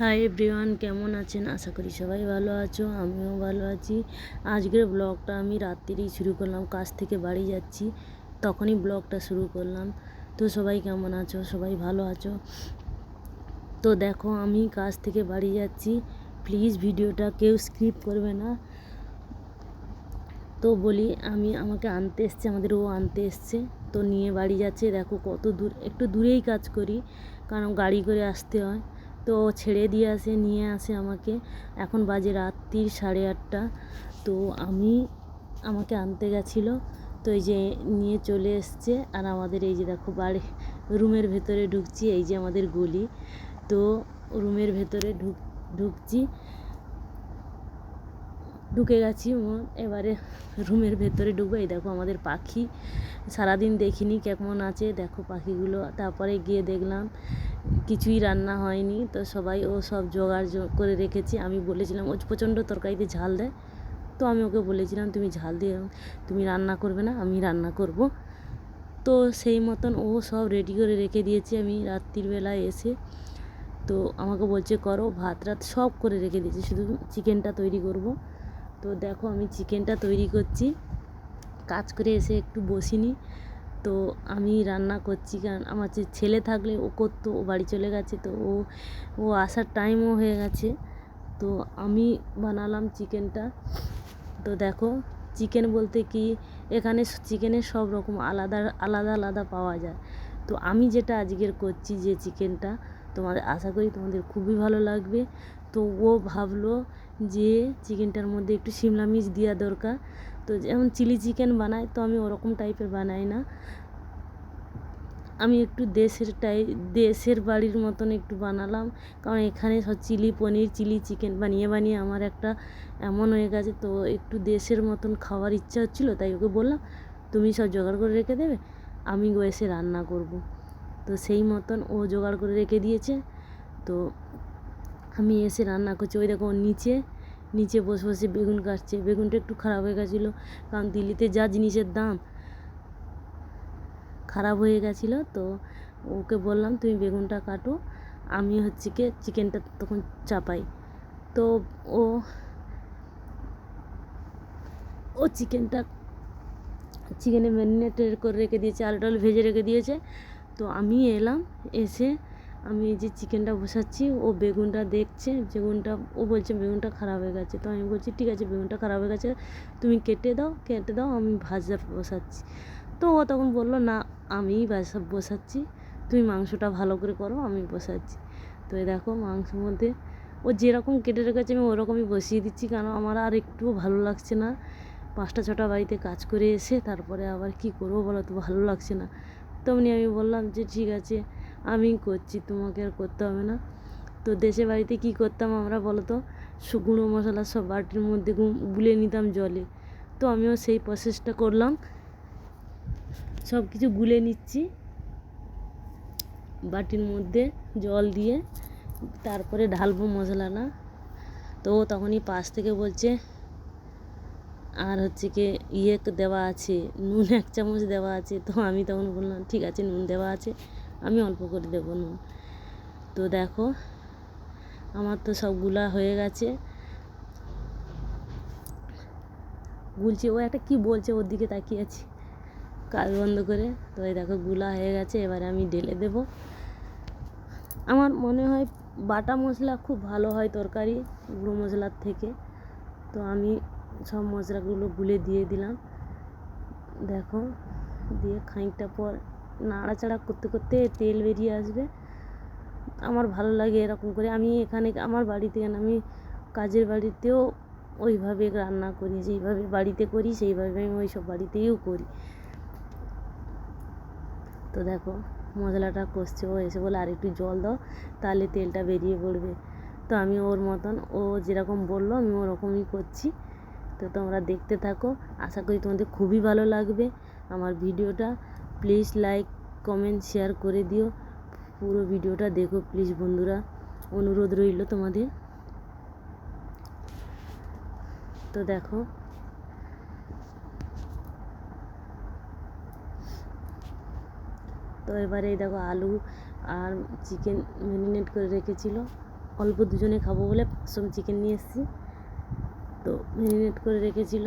Hi everyone কেমন আছেন? আশা করি সবাই ভালো আছো, আমিও ভালো আছি। আজকের ব্লগটা আমি রাত্রিরেই শুরু করলাম, কাজ থেকে বাড়ি যাচ্ছি, তখনই ব্লগটা শুরু করলাম। তো সবাই কেমন আছো? সবাই ভালো আছো? তো দেখো, আমি কাজ থেকে বাড়ি যাচ্ছি। প্লিজ ভিডিওটা কেউ স্ক্রিপ করবে না। তো বলি, আমি, আমাকে আনতে এসছে, আমাদের ও আনতে এসছে। তো নিয়ে বাড়ি যাচ্ছে। দেখো কত দূর, একটু দূরেই কাজ করি, কারণ গাড়ি করে আসতে হয়। তো ছেড়ে দিয়ে আসে, নিয়ে আসে আমাকে। এখন বাজে রাত্রির সাড়ে আটটা। তো আমি আমাকে আনতে গেছিল। তো এই যে নিয়ে চলে এসছে। আর আমাদের এই যে দেখো বাড়ি, রুমের ভেতরে ঢুকছি, এই যে আমাদের গলি। তো রুমের ভেতরে ঢুক, ঢুকছি। ঢুকে গেছি এবারে রুমের ভেতরে ঢুকবো। এই দেখো আমাদের পাখি। সারাদিন দেখিনি কেমন আছে, দেখো পাখিগুলো। তারপরে গিয়ে দেখলাম কিছুই রান্না হয়নি, তো সবাই ও সব জোগাড় করে রেখেছি। আমি বলেছিলাম, ও প্রচণ্ড তরকারিতে ঝাল দেয়। তো আমি ওকে বলেছিলাম, তুমি ঝাল দিয়ে তুমি রান্না করবে না, আমি রান্না করব। তো সেই মতন ও সব রেডি করে রেখে দিয়েছে। আমি রাত্রির বেলায় এসে তো আমাকে বলছে, করো ভাত রাত সব করে রেখে দিয়েছি। শুধু চিকেনটা তৈরি করব। তো দেখো আমি চিকেনটা তৈরি করছি। কাজ করে এসে একটু বসিনি। তো আমি রান্না করছি কারণ আমার যে ছেলে থাকলে ও করতো, ও বাড়ি চলে গেছে তো ও ও আসার টাইমও হয়ে গেছে। তো আমি বানালাম চিকেনটা। তো দেখো চিকেন বলতে কি, এখানে চিকেনের সব রকম আলাদা আলাদা আলাদা পাওয়া যায়। তো আমি যেটা আজকের করছি যে চিকেনটা, তোমাদের আশা করি তোমাদের খুবই ভালো লাগবে। তো ও ভাবলো যে চিকেনটার মধ্যে একটু শিমলা মির্চ দেওয়া দরকার। তো যেমন চিলি চিকেন বানাই তো আমি ওরকম টাইপের বানাই না। আমি একটু দেশের টাই, দেশের বাড়ির মতন একটু বানালাম। কারণ এখানে সব চিলি পনির, চিলি চিকেন বানিয়ে বানিয়ে আমার একটা এমন হয়ে গেছে। তো একটু দেশের মতন খাওয়ার ইচ্ছা হচ্ছিল, তাই ওকে বললাম, তুমি সব জোগাড় করে রেখে দেবে, আমি এসে রান্না করব। তো সেই মতন ও জোগাড় করে রেখে দিয়েছে। তো আমি এসে রান্না করছি। ওই দেখো, নিচে নিচে বসে বসে বেগুন কাটছে। বেগুনটা একটু খারাপ হয়ে গেছিল, কারণ দিল্লিতে যা জিনিসের দাম খারাপ হয়ে গেছিল, তো ওকে বললাম, তুমি বেগুনটা কাটো, আমি হচ্ছে কি চিকেনটা তখন চাপাই। তো ও ও চিকেনটা, চিকেনে ম্যারিনেটেড করে রেখে দিয়েছে আলু টালু ভেজে রেখে দিয়েছে। তো আমি এলাম, এসে আমি এই যে চিকেনটা বসাচ্ছি, ও বেগুনটা দেখছে, বেগুনটা, ও বলছে বেগুনটা খারাপ হয়ে গেছে। তো আমি বলছি, ঠিক আছে, বেগুনটা খারাপ হয়ে গেছে, তুমি কেটে দাও কেটে দাও, আমি ভাজা বসাচ্ছি। তো ও তখন বলল, না, আমিই বাসা, বসাচ্ছি, তুমি মাংসটা ভালো করে করো, আমি বসাচ্ছি। তো এই দেখো মাংসের মধ্যে, ও যেরকম কেটে রেখেছে, আমি ওরকমই বসিয়ে দিচ্ছি কারণ আমার আর একটুও ভালো লাগছে না। পাঁচটা, ছটা বাড়িতে কাজ করে এসে, তারপরে আবার কি করব বলো তো, ভালো লাগছে না। তেমনি আমি বললাম যে, ঠিক আছে আমি করছি, তোমাকে আর করতে হবে না। তো দেশে বাড়িতে কি করতাম আমরা বলো তো? গুঁড়ো মশলা সব বাটির মধ্যে গুলে নিতাম জলে। তো আমিও সেই প্রসেসটা করলাম। সব কিছু গুলে নিচ্ছি। বাটির মধ্যে জল দিয়ে তারপরে ঢালবো মশলাটা। তো তখনই পাশ থেকে বলছে, আর হচ্ছে কি ইয়ে দেওয়া আছে, নুন এক চামচ দেওয়া আছে। তো আমি তখন বললাম, ঠিক আছে, নুন দেওয়া আছে। আমি অল্প করে দেবো নুন তো দেখো, আমার তো সবগুলা হয়ে গেছে। গুলছে, ও একটা কি বলছে, ওর দিকে তাকিয়ে আছি। কাজ বন্ধ করে। তো এই দেখো, গুলা হয়ে গেছে, এবারে আমি ঢেলে দেব। আমার মনে হয় বাটা মশলা খুব ভালো হয় তরকারি, গুঁড়ো মশলার থেকে। তো আমি সব মশলাগুলো গুলে দিয়ে দিলাম। দেখো, দিয়ে খানিকটা পর নাড়াচাড়া করতে করতে তেল বেরিয়ে আসবে। আমার ভালো লাগে এরকম করে। আমি এখানে আমার বাড়িতে আমি কাজের বাড়িতেও ওইভাবে রান্না করি, যেইভাবে বাড়িতে করি, সেইভাবে আমি ওই সব বাড়িতেও করি। তো দেখো, মশলাটা কষছে, ও এসে বলে, আর একটু জল দাও, তাহলে তেলটা বেরিয়ে পড়বে। তো আমি ওর মতন, ও যেরকম বলল, আমি ওরকমই করছি। তো তোমরা দেখতে থাকো। আশা করি তোমাদের খুবই ভালো লাগবে আমার ভিডিওটা। প্লিজ লাইক, কমেন্ট, শেয়ার করে দিও। পুরো ভিডিওটা দেখো প্লিজ বন্ধুরা। অনুরোধ রইল তোমাদের। তো দেখো। তো এবারে দেখো আলু আর চিকেন ম্যারিনেট করে রেখেছিল। অল্প দুজনে খাব বলে সব চিকেন নিয়ে এসেছি। তো ম্যারিনেট করে রেখেছিল।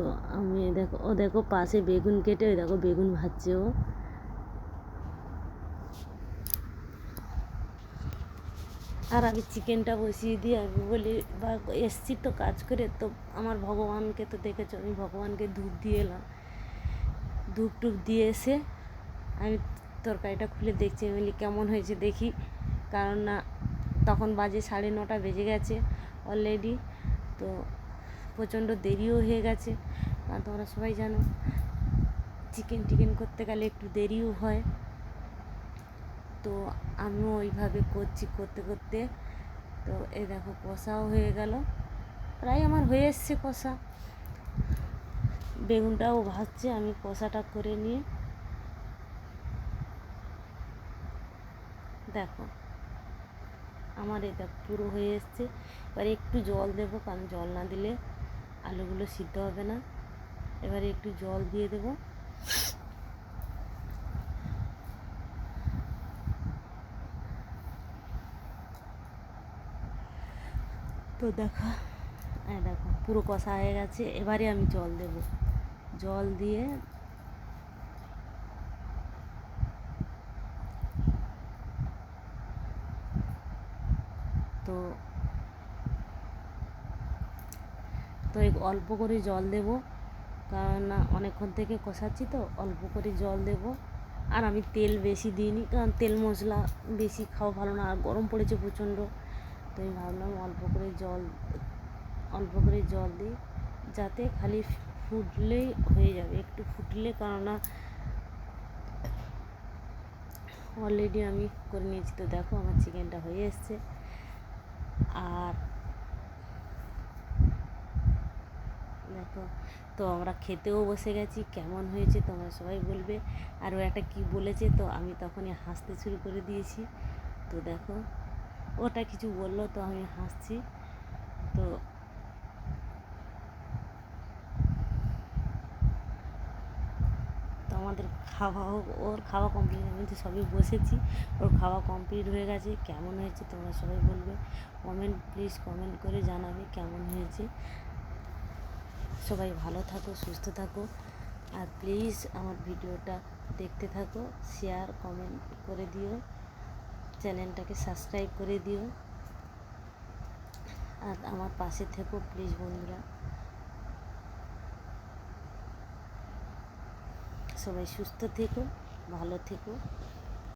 তো আমি দেখো, ও দেখো পাশে বেগুন কেটে, ওই দেখো বেগুন ভাজছে ও। আর আমি চিকেনটা বসিয়ে দিয়ে আমি বলি, বা, এসছি তো কাজ করে, তো আমার ভগবানকে তো দেখেছ, আমি ভগবানকে ধূপ দিয়ে এলাম। ধূপ টুপ দিয়ে এসে আমি তরকারিটা খুলে দেখছি, আমি বলি, কেমন হয়েছে দেখি। কারণ না, তখন বাজে সাড়ে নটা বেজে গেছে অলরেডি তো প্রচণ্ড দেরিও হয়ে গেছে। কারণ তোমরা সবাই জানো চিকেন টিকেন করতে গেলে একটু দেরিও হয়। তো আমিও ওইভাবে করছি করতে করতে। তো এই দেখো কষাও হয়ে গেল। প্রায় আমার হয়ে এসছে কষা। বেগুনটাও ভাজছে, আমি কষাটা করে নিয়ে দেখো, আমার এটা পুরো হয়ে এসছে। এবার একটু জল দেবো, কারণ জল না দিলে আলুগুলো সিদ্ধ হবে না। এবারে একটু জল দিয়ে দেবো। তো দেখো হ্যাঁ দেখো, পুরো কষা হয়ে গেছে। এবারে আমি জল দেব। জল দিয়ে তো তো অল্প করে জল দেব। কারণ অনেকক্ষণ থেকে কষাচ্ছি তো, অল্প করে জল দেব। আর আমি তেল বেশি দিইনি, কারণ তেল মশলা বেশি খাওয়া ভালো না, আর গরম পড়েছে প্রচণ্ড। তো আমি ভাবলাম অল্প করে জল, অল্প করে জল দিই, যাতে খালি ফুটলেই হয়ে যাবে। একটু ফুটলে কেননা অলরেডি আমি করে নিয়েছি। তো দেখো, আমার চিকেনটা হয়ে এসছে। আর দেখো তো? আমরা খেতেও বসে গেছি, কেমন হয়েছে তোমরা সবাই বলবে। আর ও একটা কী বলেছে, তো আমি তখনই হাসতে শুরু করে দিয়েছি। তো দেখো, ওটা কিছু বলল, তো আমি হাসছি। তো আমাদের খাওয়াও ওর খাওয়া কমপ্লিট আমি তো সবই বসেছি। ওর খাওয়া কমপ্লিট হয়ে গেছে, কেমন হয়েছে তোমরা সবাই বলবে। কমেন্ট প্লিজ কমেন্ট করে জানাবে কেমন হয়েছে। সবাই ভালো থাকো, সুস্থ থাকো। আর প্লিজ আমার ভিডিওটা দেখতে থাকো শেয়ার কমেন্ট করে দিও। চ্যানেলটাকে সাবস্ক্রাইব করে দিও। আর আমার পাশে থেকো প্লিজ বন্ধুরা। সবাই সুস্থ থেকো, ভালো থেকো।